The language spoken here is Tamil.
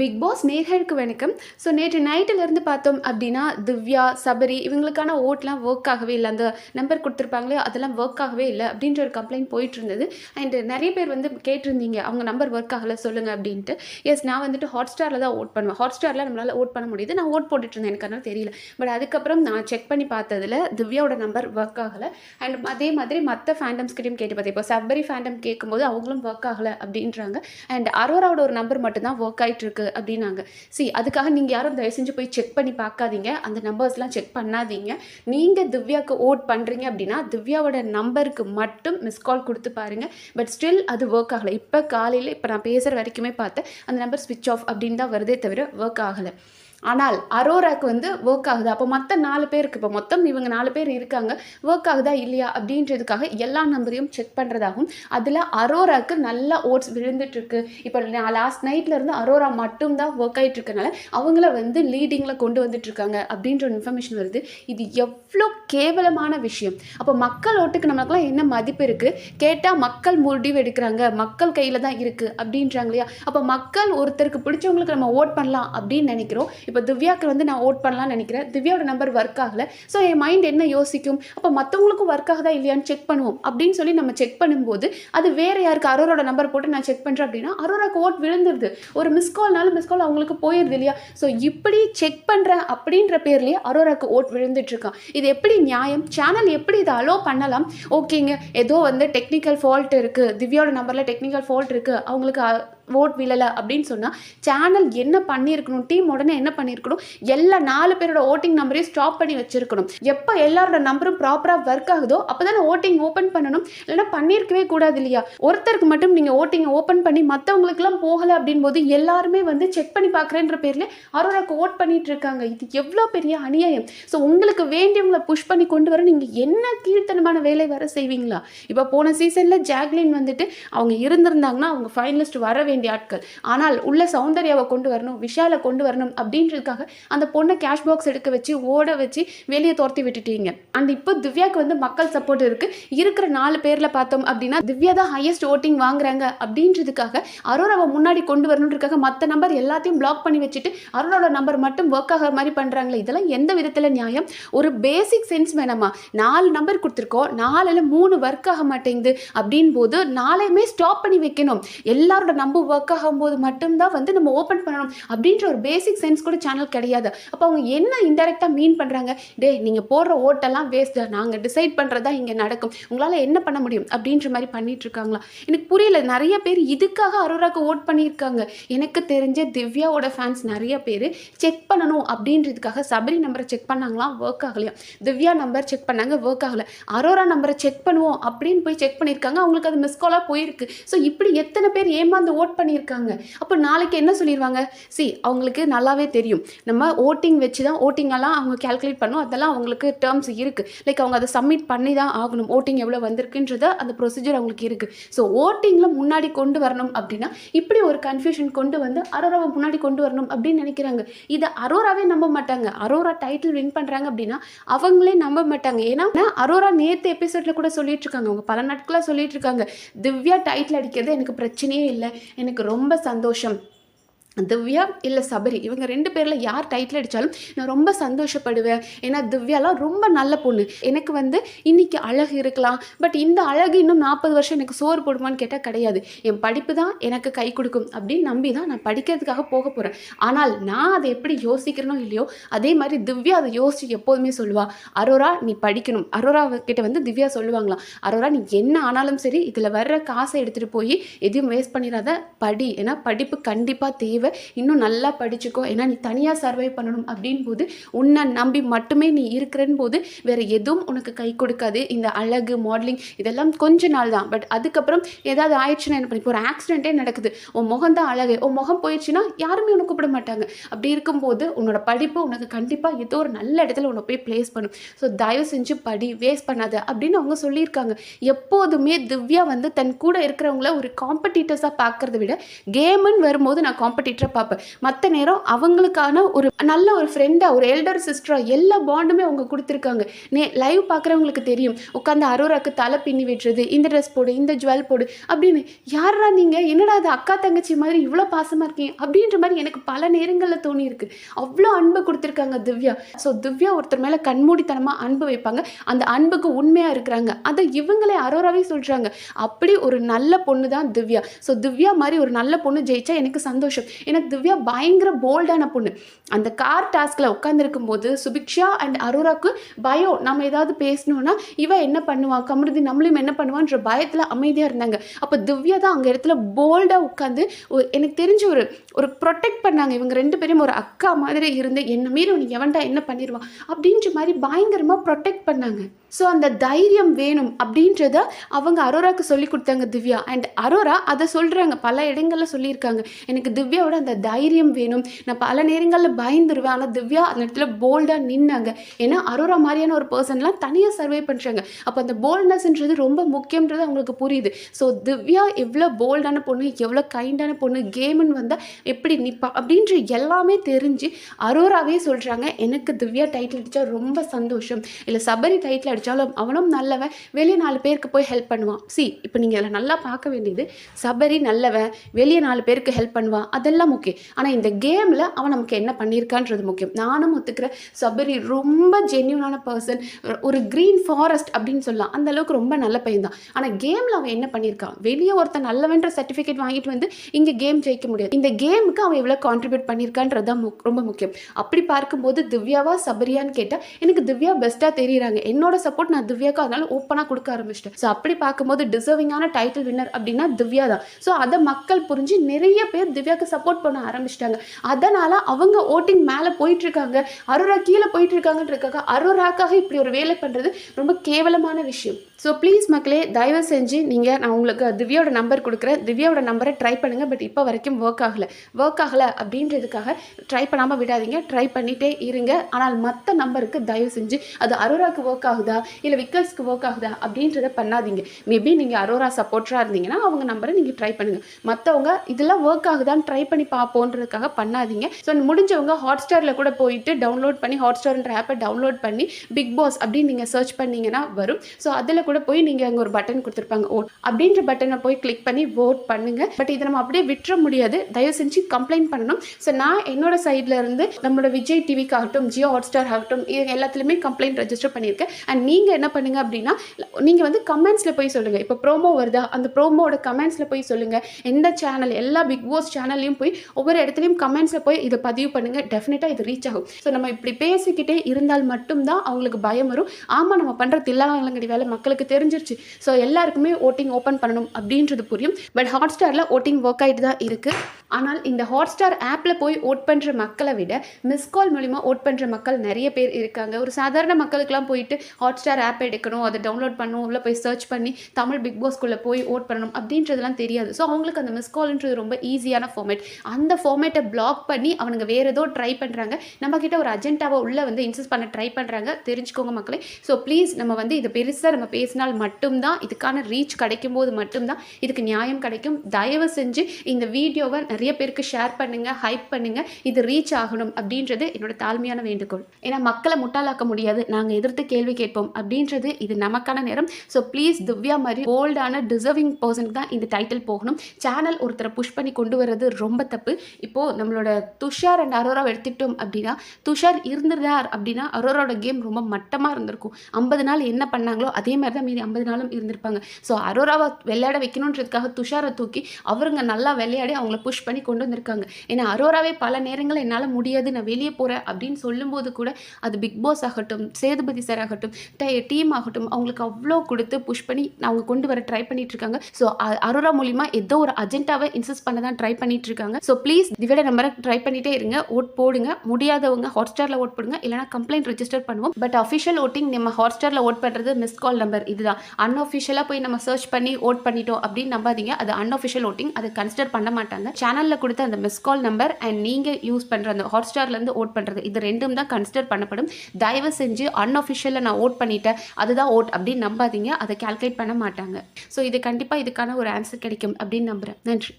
பிக் பாஸ் நேர்களுக்கு வணக்கம். ஸோ நேற்று நைட்டிலேருந்து பார்த்தோம் அப்படின்னா திவ்யா சபரி இவங்களுக்கான ஓட்லாம் ஒர்க் ஆகவே இல்லை. அந்த நம்பர் கொடுத்துருப்பாங்களே அதெல்லாம் ஒர்க் ஆகவே இல்லை அப்படின்ற ஒரு கம்ப்ளைண்ட் போயிட்டு இருந்தது அண்ட் நிறைய பேர் வந்து கேட்டிருந்தீங்க அவங்க நம்பர் ஒர்க் ஆகலை சொல்லுங்கள் அப்படின்ட்டு. எஸ் நான் வந்துட்டு ஹாட் ஸ்டாரில் தான் ஓட் பண்ணுவேன். ஹாட் ஸ்டாரில் நம்மளால் ஓட் பண்ண முடியுது. நான் ஓட் போட்டுட்டு இருந்தேன் எனக்கு அதனால் தெரியல. பட் அதுக்கப்புறம் நான் செக் பண்ணி பார்த்ததுல திவ்யாவோட நம்பர் ஒர்க் ஆகலை. அண்ட் அதே மாதிரி மற்ற ஃபேண்டம்ஸ் கிட்டையும் கேட்டு பார்த்தேன். இப்போ சபரி ஃபேண்டம் கேட்கும்போது அவங்களும் ஒர்க் ஆகலை அப்படின்றாங்க. அண்ட் அரோராவோட ஒரு நம்பர் மட்டும்தான் ஒர்க் ஆகிட்டு இருக்கு அப்படின்னாங்க. சி அதுக்காக நீங்கள் யாரும் தயவு செஞ்சு போய் செக் பண்ணி பார்க்காதீங்க. அந்த நம்பர்ஸ்லாம் செக் பண்ணாதீங்க. நீங்கள் திவ்யாவுக்கு ஓட் பண்ணுறீங்க அப்படின்னா திவ்யாவோட நம்பருக்கு மட்டும் மிஸ் கால் கொடுத்து பாருங்கள் பட் ஸ்டில் அது ஒர்க் ஆகலை. இப்போ காலையில் இப்போ நான் பேசுகிற வரைக்குமே பார்த்தேன். அந்த நம்பர் ஸ்விட்ச் ஆஃப் அப்படின்னு தான் வருதே தவிர ஒர்க் ஆகலை. ஆனால் அரோராக்கு வந்து ஒர்க் ஆகுது. அப்போ மற்ற நாலு பேருக்கு இப்போ மொத்தம் இவங்க நாலு பேர் இருக்காங்க. ஒர்க் ஆகுதா இல்லையா அப்படின்றதுக்காக எல்லா நம்பரையும் செக் பண்ணுறதாகும் அதில் அரோராக்கு நல்லா ஓட்ஸ் விழுந்துட்டுருக்கு. இப்போ நான் லாஸ்ட் நைட்லேருந்து அரோரா மட்டும்தான் ஒர்க் ஆகிட்டு இருக்கனால அவங்கள வந்து லீடிங்கில் கொண்டு வந்துட்டுருக்காங்க அப்படின்ற ஒரு இன்ஃபர்மேஷன் வருது. இது எவ்வளோ கேவலமான விஷயம். அப்போ மக்கள் ஓட்டுக்கு நமக்குலாம் என்ன மதிப்பு இருக்குது கேட்டால் மக்கள் முடிவு எடுக்கிறாங்க. மக்கள் கையில் தான் இருக்குது அப்படின்றாங்க இல்லையா? அப்போ மக்கள் ஒருத்தருக்கு பிடிச்சவங்களுக்கு நம்ம ஓட் பண்ணலாம் அப்படின்னு நினைக்கிறோம். இப்போ திவ்யாக்கு வந்து நான் ஓட் பண்ணலாம்னு நினைக்கிறேன். திவ்யாவோட நம்பர் ஒர்க் ஆகலை. ஸோ என் மைண்ட் என்ன யோசிக்கும்? அப்போ மற்றவங்களுக்கும் ஒர்க் ஆகுதா இல்லையான்னு செக் பண்ணுவோம். அப்படின்னு சொல்லி நம்ம செக் பண்ணும்போது அது வேறு யாருக்கு? அரோரோட நம்பர் போட்டு நான் செக் பண்ணுறேன் அப்படின்னா அரோராக்கு ஓட் விழுந்துருது. ஒரு மிஸ் கால்னாலும் மிஸ் கால் அவங்களுக்கு போயிடுது இல்லையா? ஸோ இப்படி செக் பண்ணுறேன் அப்படின்ற பேர்லேயே அரோராக்கு ஓட் விழுந்துட்டுருக்கான் இது எப்படி நியாயம்? சேனல் எப்படி இதை அலோ பண்ணலாம்? ஓகேங்க ஏதோ வந்து டெக்னிக்கல் ஃபால்ட் இருக்குது திவ்யாவோட நம்பரில் டெக்னிக்கல் ஃபால்ட் இருக்குது அவங்களுக்கு ஓட் விழலை அப்படின்னு சொன்னால் சேனல் என்ன பண்ணியிருக்கணும் டீம் உடனே என்ன பண்ணியிருக்கணும் எல்லா நாலு பேரோட ஓட்டிங் நம்பரையும் ஸ்டாப் பண்ணி வச்சிருக்கணும். எப்போ எல்லாரோட நம்பரும் ப்ராப்பராக ஒர்க் ஆகுதோ அப்போ தானே ஓட்டிங் ஓப்பன் பண்ணணும். இல்லைன்னா பண்ணியிருக்கவே கூடாது இல்லையா? ஒருத்தருக்கு மட்டும் நீங்கள் ஓட்டிங்கை ஓப்பன் பண்ணி மற்றவங்களுக்குலாம் போகலை அப்படின் போது எல்லாருமே வந்து செக் பண்ணி பார்க்குறேன்ற பேரில் அரோராக்கு ஓட் பண்ணிட்டு இருக்காங்க. இது எவ்வளோ பெரிய அநியாயம். ஸோ உங்களுக்கு வேண்டியவங்களை புஷ் பண்ணி கொண்டு வர நீங்கள் என்ன கீழ்த்தனமான வேலை வர செய்வீங்களா? இப்போ போன சீசனில் ஜாக்லின் வந்துட்டு அவங்க இருந்திருந்தாங்கன்னா அவங்க ஃபைனலிஸ்ட் வர வேண்டிய ஆட்கள். ஆனால் உள்ள சௌந்தர்யாவை கொண்டு வரணும் விஷாலை கொண்டு வரணும் அப்படின்றதுக்காக அந்த பொண்ணை கேஷ் பாக்ஸ் எடுக்க வச்சு ஓட வச்சு வெளியே துரத்தி விட்டுட்டீங்க. அண்ட் இப்போ திவ்யாவுக்கு வந்து மக்கள் சப்போர்ட் இருக்குது இருக்கிற நாலு பேரில் பார்த்தோம் அப்படின்னா திவ்யா தான் ஹையஸ்ட் ஓட்டிங் வாங்குறாங்க அப்படின்றதுக்காக அரோராவை முன்னாடி கொண்டு வரணுன்றதுக்காக மற்ற நம்பர் எல்லாத்தையும் பிளாக் பண்ணி வச்சுட்டு அரோராவோட நம்பர் மட்டும் ஒர்க் ஆகிற மாதிரி பண்ணுறாங்களே இதெல்லாம் எந்த விதத்தில் நியாயம்? ஒரு பேசிக் சென்ஸ் வேணாமா? நாலு நம்பர் கொடுத்துருக்கோம் நாலில் மூணு ஒர்க் ஆக மாட்டேங்குது அப்படின் போது நாளையுமே ஸ்டாப் பண்ணி வைக்கணும். எல்லாரோட நம்பர் ஒர்க் ஆகும்போது மட்டும்தான் வந்து நம்ம ஓப்பன் பண்ணணும் அப்படின்ற ஒரு பேசிக் சென்ஸ் கூட சேனல் கிடையாது. அப்போ அவங்க என்ன இன்டெரக்டாக மீன் பண்ணுறாங்க டே நீங்கள் போடுற ஓட்டெல்லாம் வேஸ்ட் நாங்கள் டிசைட் பண்ணுறதா இங்கே நடக்கும். உங்களால் என்ன பண்ண முடியும்? அப்படின்ற மாதிரி பண்ணிட்டு இருக்காங்களா? எனக்கு புரியல. நிறைய பேர் இதுக்காக அரோராக்கு ஓட் பண்ணியிருக்காங்க. எனக்கு தெரிஞ்ச திவ்யாவோட ஃபேன்ஸ் நிறைய பேர் செக் பண்ணணும் அப்படின்றதுக்காக சபரி நம்பரை செக் பண்ணாங்களாம் ஒர்க் ஆகலையா? திவ்யா நம்பர் செக் பண்ணாங்க ஒர்க் ஆகலை. அரோரா நம்பரை செக் பண்ணுவோம் அப்படின்னு போய் செக் பண்ணியிருக்காங்க. அவங்களுக்கு அது மிஸ் காலாக போயிருக்கு. ஸோ இப்படி எத்தனை பேர் ஏமாந்து ஓட் பண்ணியிருக்காங்க. அப்போ நாளைக்கு என்ன சொல்லிடுவாங்க சி அவங்களுக்கு நல்லாவே தெரியும். நம்ம ஓட்டிங் வச்சு தான் ஓட்டிங்கெல்லாம் அவங்க கேல்குலேட் பண்ணும். அதெல்லாம் அவங்களுக்கு டேர்ம்ஸ் இருக்குது லைக் அவங்க அதை சப்மிட் பண்ணி தான் ஆகணும். ஓட்டிங் எவ்வளோ வந்திருக்குன்றத அந்த ப்ரொசீஜர் அவங்களுக்கு இருக்குது ஸோ ஓட்டிங்கில் முன்னாடி கொண்டு வரணும் அப்படின்னா இப்படி ஒரு கன்ஃபியூஷன் கொண்டு வந்து அரோராவை முன்னாடி கொண்டு வரணும் அப்படின்னு நினைக்கிறாங்க. இதை அரோராவே நம்ப மாட்டாங்க. அரோரா டைட்டில் வின் பண்ணுறாங்க அப்படின்னா அவங்களே நம்ப மாட்டாங்க. ஏன்னா அரோரா நேற்று எபிசோடில் கூட சொல்லிட்டு இருக்காங்க. அவங்க பல நாட்களாக சொல்லிட்டு இருக்காங்க. திவ்யா டைட்டில் அடிக்கிறது எனக்கு பிரச்சனையே இல்லை. எனக்கு ரொம்ப சந்தோஷம். திவ்யா இல்லை சபரி இவங்க ரெண்டு பேரில் யார் டைட்டில் அடித்தாலும் நான் ரொம்ப சந்தோஷப்படுவேன். ஏன்னா திவ்யாலாம் ரொம்ப நல்ல பொண்ணு. எனக்கு வந்து இன்றைக்கி அழகு இருக்கலாம். பட் இந்த அழகு இன்னும் நாற்பது வருஷம் எனக்கு சோறு போடுமான்னு கேட்டால் கிடையாது. என் படிப்பு தான் எனக்கு கை கொடுக்கும் அப்படின்னு நம்பி தான் நான் படிக்கிறதுக்காக போக போகிறேன் ஆனால் நான் அதை எப்படி யோசிக்கிறனோ இல்லையோ அதே மாதிரி திவ்யா அதை யோசிச்சு எப்போதுமே சொல்லுவாள் அரோரா நீ படிக்கணும். அரோரா கிட்ட வந்து திவ்யா சொல்லுவாங்களாம் அரோரா நீ என்ன ஆனாலும் சரி இதில் வர்ற காசை எடுத்துகிட்டு போய் எதையும் வேஸ்ட் பண்ணிடாத படி. ஏன்னா படிப்பு கண்டிப்பாக தேவை. இன்னும் நல்லா படிச்சுக்கோ ஏன்னா நீ தனியாக சர்வை பண்ணணும். அப்படின் போது உன்னை நம்பி மட்டுமே நீ இருக்கிறன்னு போது வேற எதுவும் உனக்கு கை கொடுக்காது. இந்த அழகு மாடலிங் இதெல்லாம் கொஞ்ச நாள் தான். பட் அதுக்கப்புறம் ஏதாவது ஆயிடுச்சுன்னா என்ன பண்ணி இப்போ ஒரு ஆக்சிடென்ட்டே நடக்குது. உன் முகம் தான் அழகு. உன் முகம் போயிடுச்சுன்னா யாருமே உனக்கு கூப்பிட மாட்டாங்க. அப்படி இருக்கும்போது உன்னோட படிப்பு உனக்கு கண்டிப்பாக ஏதோ ஒரு நல்ல இடத்துல உன்னை போய் ப்ளேஸ் பண்ணும். ஸோ தயவு செஞ்சு படி வேஸ்ட் பண்ணாத அப்படின்னு அவங்க சொல்லியிருக்காங்க. எப்போதுமே திவ்யா வந்து தன் கூட இருக்கிறவங்கள ஒரு காம்படிட்டர்ஸாக பார்க்கறத விட கேமுன்னு வரும்போது நான் காம்படி டீச்சராக பார்ப்பேன் மற்ற நேரம் அவங்களுக்கான ஒரு நல்ல ஒரு ஃப்ரெண்டாக ஒரு எல்டர் சிஸ்டராக எல்லா பாண்டுமே அவங்க கொடுத்துருக்காங்க. நே லைவ் பார்க்குறவங்களுக்கு தெரியும். உட்காந்து அரோராக்கு தலை பின்னி விட்டுறது இந்த ட்ரெஸ் போடு இந்த ஜுவல் போடு அப்படின்னு. யாரா நீங்கள் என்னடா அது அக்கா தங்கச்சி மாதிரி இவ்வளோ பாசமாக இருக்கீங்க? அப்படின்ற மாதிரி எனக்கு பல நேரங்களில் தோணி இருக்கு அவ்வளோ அன்பு கொடுத்துருக்காங்க திவ்யா. ஸோ திவ்யா ஒருத்தர் மேலே கண்மூடித்தனமாக அன்பு வைப்பாங்க. அந்த அன்புக்கு உண்மையாக இருக்கிறாங்க. அதை இவங்களே அரோராவே சொல்கிறாங்க அப்படி ஒரு நல்ல பொண்ணு தான் திவ்யா. ஸோ திவ்யா மாதிரி ஒரு நல்ல பொண்ணு ஜெயிச்சா எனக்கு சந்தோஷம். எனக்கு திவ்யா பயங்கர போல்டான பொண்ணு. அந்த கார் டாஸ்கில் உட்காந்துருக்கும் போது சுபிக்ஷா அண்ட் அரோராக்கு பயம் நம்ம ஏதாவது பேசணும்னா இவ என்ன பண்ணுவான் கமருதி நம்மளையும் என்ன பண்ணுவான்ற பயத்தில் அமைதியாக இருந்தாங்க. அப்போ திவ்யா தான் அங்கே இடத்துல போல்டாக உட்காந்து எனக்கு தெரிஞ்ச ஒரு ஒரு ப்ரொடெக்ட் பண்ணாங்க. இவங்க ரெண்டு பேரும் ஒரு அக்கா மாதிரி இருந்து என்ன மீறி உனக்கு எவன்டா என்ன பண்ணிடுவான் அப்படின்ற மாதிரி பயங்கரமாக ப்ரொடெக்ட் பண்ணாங்க. ஸோ அந்த தைரியம் வேணும் அப்படின்றத அவங்க அரோராக்கு சொல்லி கொடுத்தாங்க திவ்யா. அண்ட் அரோரா அதை சொல்கிறாங்க பல இடங்களில் சொல்லியிருக்காங்க. எனக்கு திவ்யாவோட அந்த தைரியம் வேணும். நான் பல நேரங்களில் பயந்துருவேன். ஆனால் திவ்யா அந்த இடத்துல போல்டாக நின்னாங்க. ஏன்னா அரோரா மாதிரியான ஒரு பர்சன்லாம் தனியாக சர்வே பண்ணுறாங்க அப்போ அந்த போல்ட்னஸ்ன்றது ரொம்ப முக்கியன்றது அவங்களுக்கு புரியுது. ஸோ திவ்யா எவ்வளோ போல்டான பொண்ணு எவ்வளோ கைண்டான பொண்ணு கேமுன்னு வந்தால் எப்படி நிற்பா அப்படின்ற எல்லாமே தெரிஞ்சு அரோராவே சொல்கிறாங்க எனக்கு திவ்யா டைட்டில் அடித்தா ரொம்ப சந்தோஷம். இல்லை சபரி டைட்டில் படித்தாலும் அவனும் நல்லவன். வெளியே நாலு பேருக்கு போய் ஹெல்ப் பண்ணுவான். சி இப்போ நீங்கள் அதில் நல்லா பார்க்க வேண்டியது சபரி நல்லவன் வெளியே நாலு பேருக்கு ஹெல்ப் பண்ணுவான். அதெல்லாம் முக்கியம். ஆனால் இந்த கேமில் அவன் நமக்கு என்ன பண்ணியிருக்கான்றது முக்கியம். நானும் ஒத்துக்கிறேன். சபரி ரொம்ப ஜென்யூனான பர்சன் ஒரு க்ரீன் ஃபாரஸ்ட் அப்படின்னு சொல்லலாம். அந்த அளவுக்கு ரொம்ப நல்ல பையன் தான். ஆனால் கேமில் அவன் என்ன பண்ணியிருக்கான்? வெளியே ஒருத்தன் நல்லவன்ற சர்டிஃபிகேட் வாங்கிட்டு வந்து இங்கே கேம் ஜெயிக்க முடியாது. இந்த கேமுக்கு அவன் எவ்வளோ கான்ட்ரிபியூட் பண்ணியிருக்கான்றது தான் ரொம்ப முக்கியம். அப்படி பார்க்கும்போது திவ்யாவா சபரியான்னு கேட்டால் எனக்கு திவ்யா பெஸ்ட்டாக தெரியுறாங்க. என்னோட சப்போர்ட் நான் திவ்யாக்கு அதனால ஓப்பனாக கொடுக்க ஆரம்பிச்சிட்டேன். ஸோ அப்படி பார்க்கும்போது டிசர்விங்கான டைட்டில் வின்னர் அப்படின்னா திவ்யா தான். ஸோ அதை மக்கள் புரிஞ்சு நிறைய பேர் திவ்யாக்கு சப்போர்ட் பண்ண ஆரம்பிச்சிட்டாங்க. அதனால அவங்க ஓட்டிங் மேலே போயிட்டு இருக்காங்க அரோரா கீழே போயிட்டுருக்காங்கன்றதுக்காக அரோராக்காக இப்படி ஒரு வேலை பண்ணுறது ரொம்ப கேவலமான விஷயம். ஸோ ப்ளீஸ் மக்களே தயவு செஞ்சு நீங்கள் நான் உங்களுக்கு திவ்யாவோட நம்பர் கொடுக்குறேன். திவ்யாவோட நம்பரை ட்ரை பண்ணுங்கள் பட் இப்போ வரைக்கும் ஒர்க் ஆகலை. ஒர்க் ஆகலை அப்படின்றதுக்காக ட்ரை பண்ணாமல் விடாதீங்க. ட்ரை பண்ணிகிட்டே இருங்க. ஆனால் மற்ற நம்பருக்கு தயவு செஞ்சு அது அரோராக்கு ஒர்க் ஆகுதா? இல்லை விக்கல்ஸ்க்கு ஒர்க் ஆகுதா அப்படின்றத பண்ணாதீங்க. மேபி நீங்கள் அரோரா சப்போர்ட்டராக இருந்தீங்கன்னா அவங்க நம்பரை நீங்கள் ட்ரை பண்ணுங்கள் மற்றவங்க இதெல்லாம் ஒர்க் ஆகுதான்னு ட்ரை பண்ணி பார்ப்போன்றதுக்காக பண்ணாதீங்க. ஸோ முடிஞ்சவங்க ஹாட் ஸ்டாரில் கூட போயிட்டு டவுன்லோட் பண்ணி ஹாட் ஸ்டார்ன்ற ஆப்பை டவுன்லோட் பண்ணி பிக் பாஸ் அப்படின்னு நீங்கள் சர்ச் பண்ணீங்கன்னா வரும். ஸோ அதில் கூட போய் நீங்கள் அங்கே ஒரு பட்டன் கொடுத்துருப்பாங்க. ஓட் அப்படின்ற பட்டனை போய் கிளிக் பண்ணி ஓட் பண்ணுங்க. பட் இதை நம்ம அப்படியே விட்டுற முடியாது. தயவு செஞ்சு கம்ப்ளைண்ட் பண்ணணும். ஸோ நான் என்னோட சைடில் இருந்து நம்மளோட விஜய் டிவிக்கு ஆகட்டும் ஜியோ ஹாட் ஸ்டார் ஆகட்டும் இது எல்லாத்துலேயுமே கம்ப்ளைண்ட் ரெஜிஸ்டர் பண்ணியிருக்கேன். அண்ட் நீங்கள் என்ன பண்ணுங்க அப்படின்னா நீங்கள் வந்து கமெண்ட்ஸில் போய் சொல்லுங்கள் இப்போ ப்ரோமோ வருதா? அந்த ப்ரோமோட கமெண்ட்ஸில் போய் சொல்லுங்கள் எந்த சேனல் எல்லா பிக் பாஸ் சேனல்லையும் போய் ஒவ்வொரு இடத்துலையும் கமெண்ட்ஸில் போய் இதை பதிவு பண்ணுங்கள் டெஃபினட்டாக இது ரீச் ஆகும். ஸோ நம்ம இப்படி பேசிக்கிட்டே இருந்தால் மட்டும்தான் அவங்களுக்கு பயம் வரும். ஆமாம் நம்ம பண்ணுற தில்லாங்கடி வேலை மக்களுக்கு தெரிஞ்சிருச்சு. ஸோ எல்லாருக்குமே ஓட்டிங் ஓப்பன் பண்ணணும் அப்படின்றது புரியும். பட் ஹாட் ஸ்டாரில் ஓட்டிங் ஒர்க் ஆகிட்டு தான் இருக்குது ஆனால் இந்த ஹாட் ஸ்டார் ஆப்பில் போய் ஓட் பண்ணுற மக்களை விட மிஸ் கால் மூலிமா ஓட் பண்ணுற மக்கள் நிறைய பேர் இருக்காங்க. ஒரு சாதாரண மக்களுக்கெல்லாம் போயிட்டு ஹாட் ஸ்டார் ஆப் எடுக்கணும் அதை டவுன்லோட் பண்ணணும் உள்ள போய் சர்ச் பண்ணி தமிழ் பிக் பாஸ்க்குள்ளே போய் ஓட் பண்ணணும் அப்படின்றதெல்லாம் தெரியாது. ஸோ அவங்களுக்கு அந்த மிஸ் கால்ன்றது ரொம்ப ஈஸியான ஃபார்மேட் அந்த ஃபார்மேட்டை பிளாக் பண்ணி அவனுங்க வேற ஏதோ ட்ரை பண்ணுறாங்க நம்ம கிட்ட ஒரு அஜெண்டாவை உள்ளே வந்து இன்சஸ் பண்ண ட்ரை பண்ணுறாங்க தெரிஞ்சுக்கோங்க மக்களே. ஸோ ப்ளீஸ் நம்ம வந்து இதை பெருசாக நம்ம பேசினால் மட்டும்தான் இதுக்கான ரீச் கிடைக்கும் போது மட்டும்தான் இதுக்கு நியாயம் கிடைக்கும். தயவு செஞ்சு இந்த வீடியோவை நிறைய பேருக்கு ஷேர் பண்ணுங்கள் ஹைப் பண்ணுங்கள் இது ரீச் ஆகணும் அப்படின்றது என்னோட தாழ்மையான வேண்டுகோள். ஏன்னா மக்களை முட்டாளாக்க முடியாது. நாங்கள் எதிர்த்து கேள்வி கேட்போம். அப்படின்றது இது நமக்கான நேரம். ஸோ ப்ளீஸ் திவ்யா மாதிரி போல்டான டிசர்விங் பர்சனுக்கு தான் இந்த டைட்டில் போகணும். சேனல் ஒருத்தரை புஷ் பண்ணி கொண்டு வர்றது ரொம்ப தப்பு. இப்போது நம்மளோட துஷார் அண்ட் அரோராவை எடுத்துக்கிட்டோம் அப்படின்னா துஷார் இருந்திருந்தார் அப்படின்னா அரோராவோட கேம் ரொம்ப மட்டமாக இருந்திருக்கும். ஐம்பது நாள் என்ன பண்ணாங்களோ அதே மாதிரி தான் மீதி ஐம்பது நாளும் இருந்திருப்பாங்க. ஸோ அரோராவை விளையாட வைக்கணுன்றதுக்காக துஷாரை தூக்கி அவருங்க நல்லா விளையாடி அவங்கள புஷ் பண்ணி கொண்டு வந்திருக்காங்க. ஏன்னா அரோராவே பல நேரங்களில் என்னால் முடியாது நான் வெளியே போகிறேன் அப்படின்னு சொல்லும்போது கூட அது பிக் பாஸ் ஆகட்டும் சேதுபதி சார் ஆகட்டும் டீம் ஆகட்டும் அவங்களுக்கு அவ்வளோ கொடுத்து புஷ் பண்ணி அவங்க கொண்டு வர ட்ரை பண்ணிட்டு இருக்காங்க. ஸோ அரோரா மூலிமா ஏதோ ஒரு அஜெண்டாவை இன்சஸ் பண்ண தான் ட்ரை பண்ணிட்டு இருக்காங்க. ஸோ ப்ளீஸ் திவிட நம்பரை ட்ரை பண்ணிட்டே இருங்க. ஓட் போடுங்க. முடியாதவங்க ஹாட் ஸ்டாரில் ஓட் போடுங்க. இல்லைனா கம்ப்ளைண்ட் ரெஜிஸ்டர் பண்ணுவோம். பட் அஃபிஷியல் ஓட்டிங் நம்ம ஹாட் ஸ்டாரில் ஓட் பண்ணுறது மிஸ் கால் நம்பர் இதுதான். அன்அஃபிஷியலாக போய் நம்ம சர்ச் பண்ணி ஓட் பண்ணிட்டோம் அப்படின்னு நம்பாதீங்க. அது அன்அஃபிஷியல் ஓட்டிங் அதை கன்சிடர் பண்ண மாட்டாங்க. சேனலில் கொடுத்த அந்த மிஸ் கால் நம்பர் அண்ட் நீங்கள் யூஸ் பண்ணுற அந்த ஹாட் ஸ்டார்லேருந்து ஓட் பண்ணுறது இது ரெண்டும் தான் கன்சிடர் பண்ணப்படும். தயவு செஞ்சு அன்அஃபிஷியலில் நான் ஓட் ஓட் பண்ணிட்டேன். அதுதான் ஓட் அப்படின்னு நம்பாதீங்க. அதை கால்குலேட் பண்ண மாட்டாங்க. ஸோ இது கண்டிப்பாக இதுக்கான ஒரு ஆன்சர் கிடைக்கும் அப்படின்னு நம்புகிறேன் நன்றி.